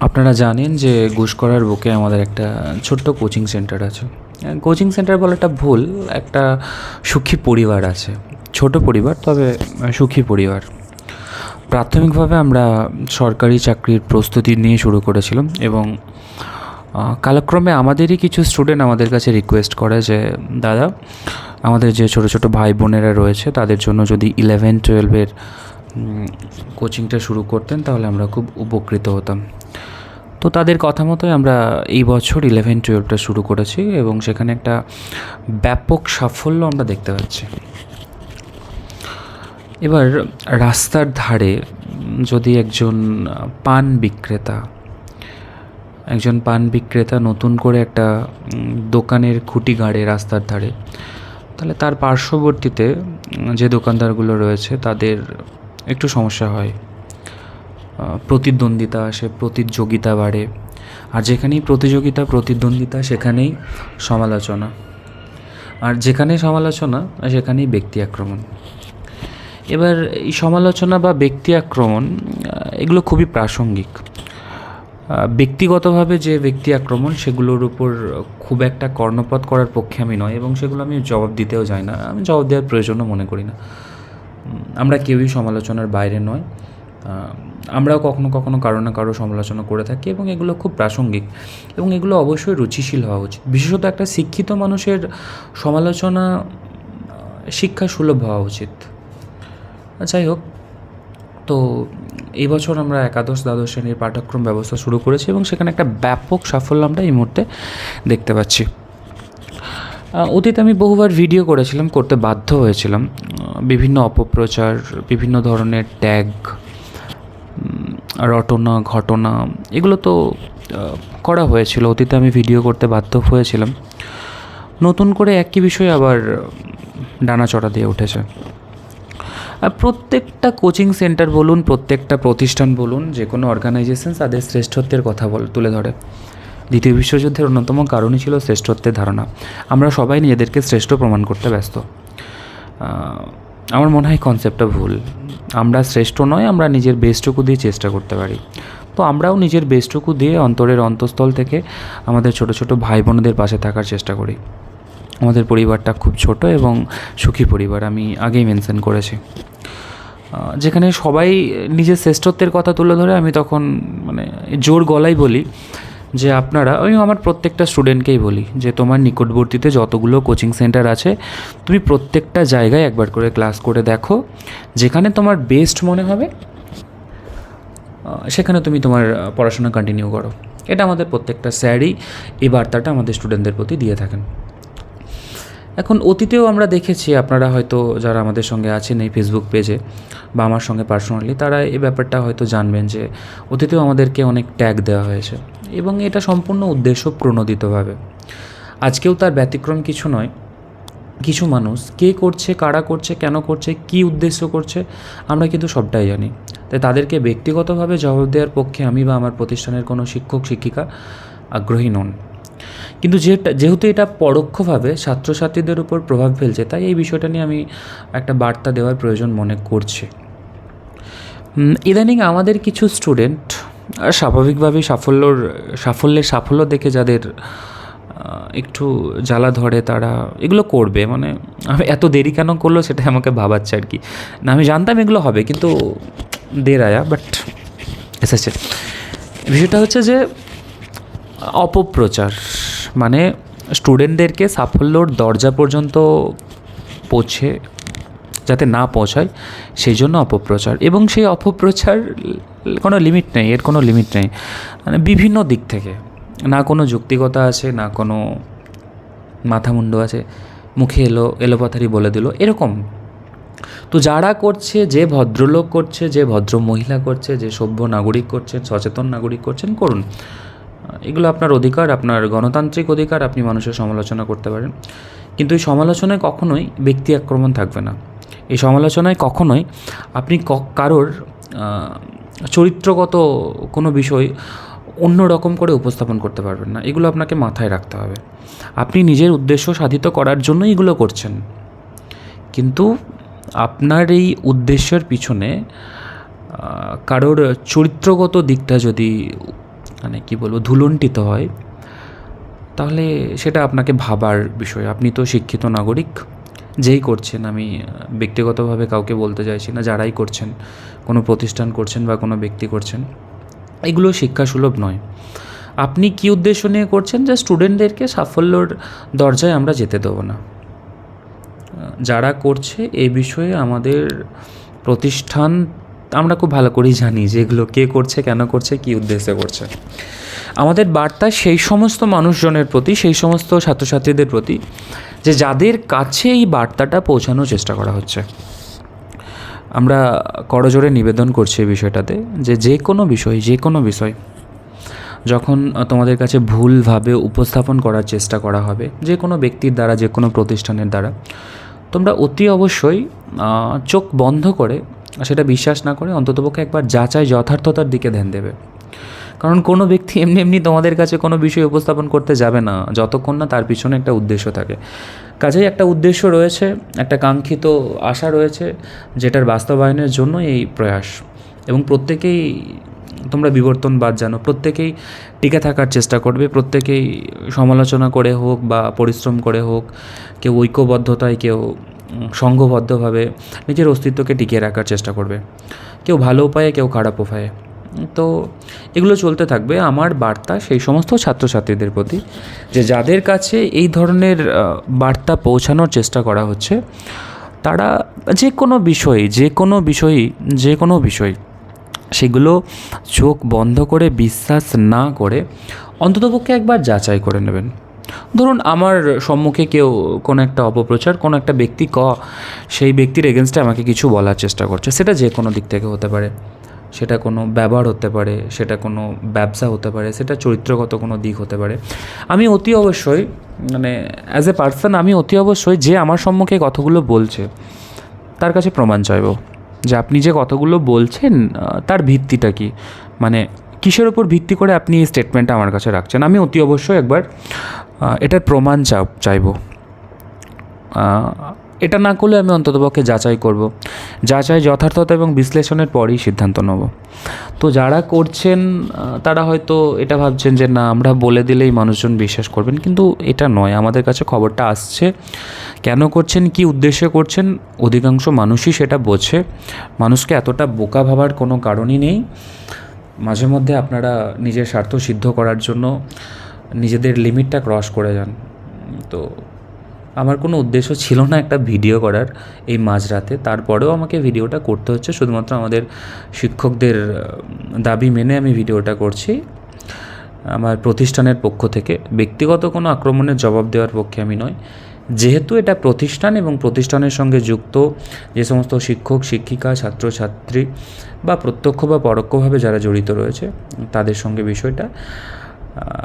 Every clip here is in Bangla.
আপনারা জানেন যে ঘুষকরার বুকে আমাদের একটা ছোট্ট কোচিং সেন্টার আছে। কোচিং সেন্টার বলাটা ভুল, একটা সুখী পরিবার আছে। ছোট পরিবার, তবে সুখী পরিবার। প্রাথমিকভাবে আমরা সরকারি চাকরির প্রস্তুতি নিয়ে শুরু করেছিলাম এবং কালক্রমে আমাদেরই কিছু স্টুডেন্ট আমাদের কাছে রিকোয়েস্ট করে যে, দাদা, আমাদের যে ছোটো ছোটো ভাই বোনেরা রয়েছে, তাদের জন্য যদি ইলেভেন টুয়েলভের কোচিংটা শুরু করতেন, তাহলে আমরা খুব উপকৃত হতাম। তো তাদের কথা মতোই আমরা এই বছর ইলেভেন টুয়েলভটা শুরু করেছি এবং সেখানে একটা ব্যাপক সাফল্য আমরা দেখতে পাচ্ছি। এবার রাস্তার ধারে যদি একজন পান বিক্রেতা, একজন পান বিক্রেতা নতুন করে একটা দোকানের খুঁটি গাড়ে রাস্তার ধারে, তাহলে তার পার্শ্ববর্তীতে যে দোকানদারগুলো রয়েছে তাদের একটু সমস্যা হয়। প্রতিদ্বন্দ্বিতা আসে প্রতিযোগিতা বাড়ে। আর যেখানেই প্রতিযোগিতা, প্রতিদ্বন্দ্বিতা, সেখানেই সমালোচনা। আর যেখানেই সমালোচনা, সেখানেই ব্যক্তি আক্রমণ। এবার এই সমালোচনা বা ব্যক্তি আক্রমণ এগুলো খুবই প্রাসঙ্গিক। ব্যক্তিগতভাবে যে ব্যক্তি আক্রমণ, সেগুলোর উপর খুব একটা কর্ণপাত করার পক্ষে আমি নয় এবং সেগুলো আমি জবাব দিতেও যাই না। আমি জবাব দেওয়ার প্রয়োজনও মনে করি না। আমরা কেউই সমালোচনার বাইরে নয়। আমরাও কখনো কখনো কারও না কারও সমালোচনা করে থাকি এবং এগুলো খুব প্রাসঙ্গিক এবং এগুলো অবশ্যই রুচিশীল হওয়া উচিত। বিশেষত একটা শিক্ষিত মানুষের সমালোচনা শিক্ষা সুলভ হওয়া উচিত। যাই হোক, তো এই বছর আমরা একাদশ, দ্বাদশ শ্রেণির পাঠ্যক্রম ব্যবস্থা শুরু করেছি এবং সেখানে একটা ব্যাপক সাফল্য আমরা এই মুহূর্তে দেখতে পাচ্ছি। অতীতে আমি বহুবার ভিডিও করেছিলাম, করতে বাধ্য হয়েছিলাম। বিভিন্ন অপপ্রচার, বিভিন্ন ধরনের ট্যাগ রটনা, ঘটনা, এগুলো তো করা হয়েছিল। অতীতে আমি ভিডিও করতে বাধ্য হয়েছিলাম। নতুন করে একই বিষয় আবার ডানাচড়া দিয়ে উঠেছে। আর প্রত্যেকটা কোচিং সেন্টার বলুন, প্রত্যেকটা প্রতিষ্ঠান বলুন, যে কোনো অর্গানাইজেশন তাদের শ্রেষ্ঠত্বের কথা বল, তুলে ধরে। দ্বিতীয় বিশ্বযুদ্ধের অন্যতম কারণই ছিল শ্রেষ্ঠত্বের ধারণা। আমরা সবাই নিজেদেরকে শ্রেষ্ঠ প্রমাণ করতে ব্যস্ত। আমার মনে হয় কনসেপ্টটা ভুল। আমরা শ্রেষ্ঠ নয়, আমরা নিজের বেস্টটুকু দিয়ে চেষ্টা করতে পারি। তো আমরাও নিজের বেস্টটুকু দিয়ে অন্তরের অন্তঃস্থল থেকে আমাদের ছোট ছোট ভাই বোনদের পাশে থাকার চেষ্টা করি। আমাদের পরিবারটা খুব ছোট এবং সুখী পরিবার, আমি আগেই মেনশন করেছি। যেখানে সবাই নিজের শ্রেষ্ঠত্বের কথা তুলে ধরে আমি তখন মানে জোর গলায় বলি যে আপনারা, আমি আমার প্রত্যেকটা স্টুডেন্টকেই বলি যে তোমার নিকটবর্তীতে যতগুলো কোচিং সেন্টার আছে, তুমি প্রত্যেকটা জায়গায় একবার করে ক্লাস করে দেখো। যেখানে তোমার বেস্ট মনে হবে সেখানে তুমি তোমার পড়াশোনা কন্টিনিউ করো। এটা আমাদের প্রত্যেকটা স্যারই এই বার্তাটা আমাদের স্টুডেন্টদের প্রতি দিয়ে থাকেন। এখন অতীতেও আমরা দেখেছি, আপনারা হয়তো যারা আমাদের সঙ্গে আছেন এই ফেসবুক পেজে বা আমার সঙ্গে পার্সোনালি তারা এই ব্যাপারটা হয়তো জানবেন যে অতীতেও আমাদেরকে অনেক ট্যাগ দেওয়া হয়েছে। এবং এটা সম্পূর্ণ উদ্দেশ্য প্রণোদিতভাবে। আজকেও তার ব্যতিক্রম কিছু নয়। কিছু মানুষ কে করছে, কারা করছে, কেন করছে, কি উদ্দেশ্য করছে, আমরা কিন্তু সবটাই জানি। তাই তাদেরকে ব্যক্তিগতভাবে জবাব দেওয়ার পক্ষে আমি বা আমার প্রতিষ্ঠানের কোনো শিক্ষক, শিক্ষিকা আগ্রহী নন। কিন্তু যেটা যেহেতু এটা পরোক্ষভাবে ছাত্রছাত্রীদের উপর প্রভাব ফেলছে, তাই এই বিষয়টা নিয়ে আমি একটা বার্তা দেওয়ার প্রয়োজন মনে করছি। ইদানিং আমাদের কিছু স্টুডেন্ট স্বাভাবিকভাবেই সাফল্যর, সাফল্যের সাফল্য দেখে যাদের একটু জ্বালা ধরে তারা এগুলো করবে। মানে আমি এত দেরি কেন করল সেটা আমাকে ভাবাচ্ছে আর কি। না, আমি জানতাম এগুলো হবে, কিন্তু দের আয়া বাট এসেছে বিষয়টা হচ্ছে যে, অপপ্রচার মানে স্টুডেন্টদেরকে সাফল্যর দরজা পর্যন্ত পৌঁছে, যাতে না পৌঁছায়, সেই জন্য অপপ্রচার। এবং সেই অপপ্রচার কোনো লিমিট নেই, এর কোনো লিমিট নেই। মানে বিভিন্ন দিক থেকে। না কোনো যুক্তিকতা আছে, না কোনো মাথামুন্ড আছে। মুখে এলো, এলোপাথারি বলে দিল, এরকম। তো যারা করছে, যে ভদ্রলোক করছে, যে ভদ্র মহিলা করছে, যে সভ্য নাগরিক করছেন সচেতন নাগরিক করছেন, করুন। এগুলো আপনার অধিকার, আপনার গণতান্ত্রিক অধিকার, আপনি মানুষের সমালোচনা করতে পারেন। কিন্তু এই সমালোচনায় কখনোই ব্যক্তি আক্রমণ থাকবে না। এই সমালোচনায় কখনোই আপনি কারোর চরিত্রগত কোনো বিষয় অন্য রকম করে উপস্থাপন করতে পারবেন না। এগুলো আপনাকে মাথায় রাখতে হবে। আপনি নিজের উদ্দেশ্য সাধিত করার জন্য এগুলো করছেন। কিন্তু আপনার এই উদ্দেশ্যের পিছনে কারোর চরিত্রগত দিকটা যদি মানে কী বলব ধুলন্টিত হয়, তাহলে সেটা আপনাকে ভাবার বিষয়। আপনি তো শিক্ষিত নাগরিক। যেই করছেন, আমি ব্যক্তিগতভাবে কাউকে বলতে চাইছি না, যারাই করছেন, কোনো প্রতিষ্ঠান করছেন বা কোনো ব্যক্তি করছেন, এগুলো শিক্ষাসুলভ নয়। আপনি কী উদ্দেশ্য নিয়ে করছেন? যে স্টুডেন্টদেরকে সাফল্যর দরজায় আমরা যেতে দেবো না। যারা করছে এই বিষয়ে আমাদের প্রতিষ্ঠান আমরা খুব ভালো করেই জানি যে এগুলো কে করছে, কেন করছে, কী উদ্দেশ্যে করছে। আমাদের বার্তা সেই সমস্ত মানুষজনের প্রতি, সেই সমস্ত ছাত্রছাত্রীদের প্রতি যে যাদের কাছে এই বার্তাটা পৌঁছানোর চেষ্টা করা হচ্ছে। আমরা করজোরে নিবেদন করছি এই বিষয়টাতে যে যে কোনো বিষয়, যে কোনো বিষয়, যখন তোমাদের কাছে ভুলভাবে উপস্থাপন করার চেষ্টা করা হবে, যে কোনো ব্যক্তির দ্বারা, যে কোনো প্রতিষ্ঠানের দ্বারা, তোমরা অতি অবশ্যই চোখ বন্ধ করে সেটা বিশ্বাস না করে অন্ততপক্ষে একবার যাচাই যথার্থতার দিকে ধ্যান দেবে। কারণ কোনো ব্যক্তি এমনি এমনি তোমাদের কাছে কোনো বিষয় উপস্থাপন করতে যাবে না, যতক্ষণ না তার পিছনে একটা উদ্দেশ্য থাকে। কাজেই একটা উদ্দেশ্য রয়েছে, একটা কাঙ্ক্ষিত আশা রয়েছে, যেটার বাস্তবায়নের জন্য এই প্রয়াস। এবং প্রত্যেকেই তোমরা বিবর্তনবাদ জানো, প্রত্যেকেই টিকে থাকার চেষ্টা করবে, প্রত্যেকেই সমালোচনা করে হোক বা পরিশ্রম করে হোক, কেউ ঐক্যবদ্ধতায়, কেউ সংঘবদ্ধভাবে নিজের অস্তিত্বকে টিকিয়ে রাখার চেষ্টা করবে। কেউ ভালো উপায়ে, কেউ খারাপ উপায়ে। তো এগুলো চলতে থাকবে আমার বার্তা সেই সমস্ত ছাত্রছাত্রীদের প্রতি, যে যাদের কাছে এই ধরনের বার্তা পৌঁছানোর চেষ্টা করা হচ্ছে, তারা যে কোনো বিষয়, যে কোনো বিষয়ই যে কোনো বিষয় সেগুলো চোখ বন্ধ করে, বিশ্বাস না করে অন্ততপক্ষে একবার যাচাই করে নেবেন। ধরুন আমার সম্মুখে কেউ কোনো একটা অপপ্রচার, কোনো একটা ব্যক্তি ক, সেই ব্যক্তির এগেনস্টে আমাকে কিছু বলার চেষ্টা করছে, সেটা যে কোনো দিক থেকে হতে পারে। সেটা কোনো ব্যবহার হতে পারে, সেটা কোনো ব্যবসা হতে পারে, সেটা চরিত্রগত কোনো দিক হতে পারে। আমি অতি অবশ্যই মানে অ্যাজ এ পার্সন আমি অতি অবশ্যই যে আমার সম্মুখে কথাগুলো বলছে, তার কাছে প্রমাণ চাইব। যে আপনি যে কথাগুলো বলছেন তার ভিত্তিটা কি? মানে কিসের ওপর ভিত্তি করে আপনি এই স্টেটমেন্টটা আমার কাছে রাখছেন? আমি অতি অবশ্যই একবার এটার প্রমাণ চা চাইব। এটা না করলে আমি অন্ততপক্ষে যাচাই করব। যাচাই যথার্থতা এবং বিশ্লেষণের পরেই সিদ্ধান্ত নেব। তো যারা করছেন তারা হয়তো এটা ভাবছেন যে না, আমরা বলে দিলেই মানুষজন বিশ্বাস করবেন, কিন্তু এটা নয়। আমাদের কাছে খবরটা আসছে। কেন করছেন, কি উদ্দেশ্যে করছেন, অধিকাংশ মানুষই সেটা বোঝে। মানুষকে এতটা বোকা ভাবার কোনো কারণই নেই। মাঝে মধ্যে আপনারা নিজের স্বার্থ সিদ্ধ করার জন্য নিজেদের লিমিটটা ক্রস করে যান। তো আমার কোনো উদ্দেশ্য ছিল না একটা ভিডিও করার এই মাঝরাতে। তারপরেও আমাকে ভিডিওটা করতে হচ্ছে। শুধুমাত্র আমাদের শিক্ষকদের দাবি মেনে আমি ভিডিওটা করছি। আমার প্রতিষ্ঠানের পক্ষ থেকে। ব্যক্তিগত কোনো আক্রমণের জবাব দেওয়ার পক্ষে আমি নয় যেহেতু এটা প্রতিষ্ঠান এবং প্রতিষ্ঠানের সঙ্গে যুক্ত যে সমস্ত শিক্ষক, শিক্ষিকা, ছাত্রছাত্রী বা প্রত্যক্ষ বা পরোক্ষভাবে যারা জড়িত রয়েছে, তাদের সঙ্গে বিষয়টা।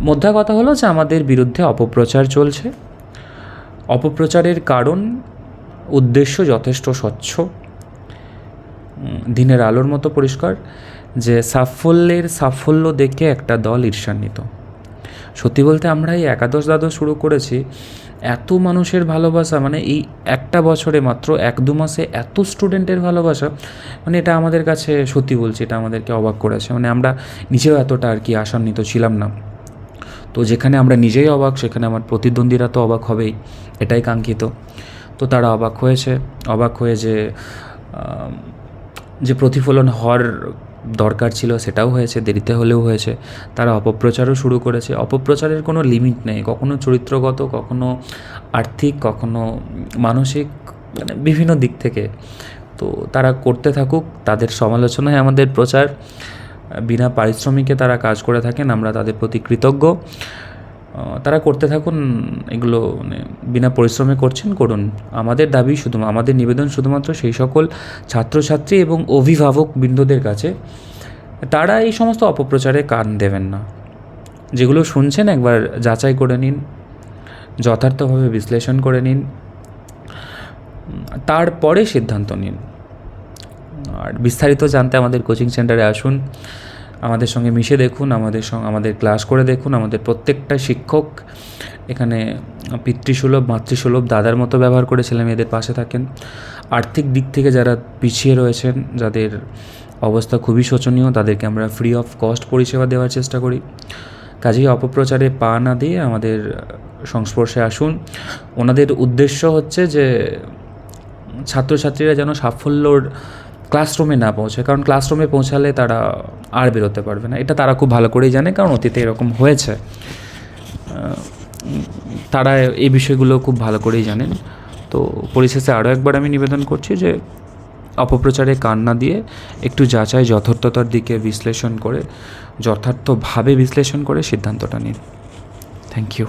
মধ্যা কথা হলো যে আমাদের বিরুদ্ধে অপপ্রচার চলছে। অপপ্রচারের কারণ, উদ্দেশ্য যথেষ্ট স্বচ্ছ। দিনের আলোর মতো পরিষ্কার যে সাফল্যের সাফল্য দেখে একটা দল ঈর্ষান্বিত। সত্যি বলতে আমরা এই একাদশ দ্বাদশ শুরু করেছি, এত মানুষের ভালোবাসা মানে এই একটা বছরে মাত্র এক দু মাসে এত স্টুডেন্টের ভালোবাসা মানে এটা আমাদের কাছে সত্যি বলছি, এটা আমাদেরকে অবাক করেছে। মানে আমরা নিজেও এতটা আর কি আশান্বিত ছিলাম না। তো যেখানে আমরা নিজেই অবাক, সেখানে আমার প্রতিদ্বন্দ্বীরা তো অবাক হবেই, এটাই কাঙ্ক্ষিত। তো তারা অবাক হয়েছে, অবাক হয়ে যে যে প্রতিফলন হওয়ার দরকার ছিল সেটাও হয়েছে, দেরিতে হলেও হয়েছে। তারা অপপ্রচারও শুরু করেছে। অপপ্রচারের কোনো লিমিট নেই। কখনো চরিত্রগত, কখনো আর্থিক, কখনো মানসিক মানে বিভিন্ন দিক থেকে। তো তারা করতে থাকুক, তাদের সমালোচনায় আমাদের প্রচার। বিনা পারিশ্রমিকে তারা কাজ করে থাকেন, আমরা তাদের প্রতি কৃতজ্ঞ। তারা করতে থাকুন, এগুলো মানে বিনা পরিশ্রমে করছেন, করুন। আমাদের দাবি শুধু আমাদের নিবেদন শুধুমাত্র সেই সকল ছাত্রছাত্রী এবং অভিভাবক বৃন্দদের কাছে। তারা এই সমস্ত অপপ্রচারে কান দেবেন না। যেগুলো শুনছেন একবার যাচাই করে নিন, যথার্থভাবে বিশ্লেষণ করে নিন তারপরে সিদ্ধান্ত নিন। আর বিস্তারিত জানতে আমাদের কোচিং সেন্টারে আসুন, আমাদের সঙ্গে মিশে দেখুন, আমাদের সঙ্গে আমাদের ক্লাস করে দেখুন, আমাদের প্রত্যেকটা শিক্ষক এখানে পিতৃসুলভ, মাতৃসুলভ, দাদার মতো ব্যবহার করে ছেলে মেয়েদের পাশে থাকেন। আর্থিক দিক থেকে যারা পিছিয়ে রয়েছেন, যাদের অবস্থা খুবই শোচনীয়, তাদেরকে আমরা ফ্রি অফ কস্ট পরিষেবা দেওয়ার চেষ্টা করি। কাজেই অপপ্রচারে পা না দিয়ে আমাদের সংস্পর্শে আসুন। ওনাদের উদ্দেশ্য হচ্ছে যে ছাত্রছাত্রীরা যেন সাফল্যর ক্লাসরুমে না পৌঁছে, কারণ ক্লাসরুমে পৌঁছালে তারা আর বেরোতে পারবে না। এটা তারা খুব ভালো করেই জানে, কারণ অতীতে এরকম হয়েছে। তারা এই বিষয়গুলো খুব ভালো করেই জানেন। তো পরিশেষে আরও একবার আমি নিবেদন করছি যে, অপপ্রচারে কান না দিয়ে একটু যাচাই, যথার্থতার দিকে বিশ্লেষণ করে, যথার্থভাবে বিশ্লেষণ করে সিদ্ধান্তটা নিন। Thank you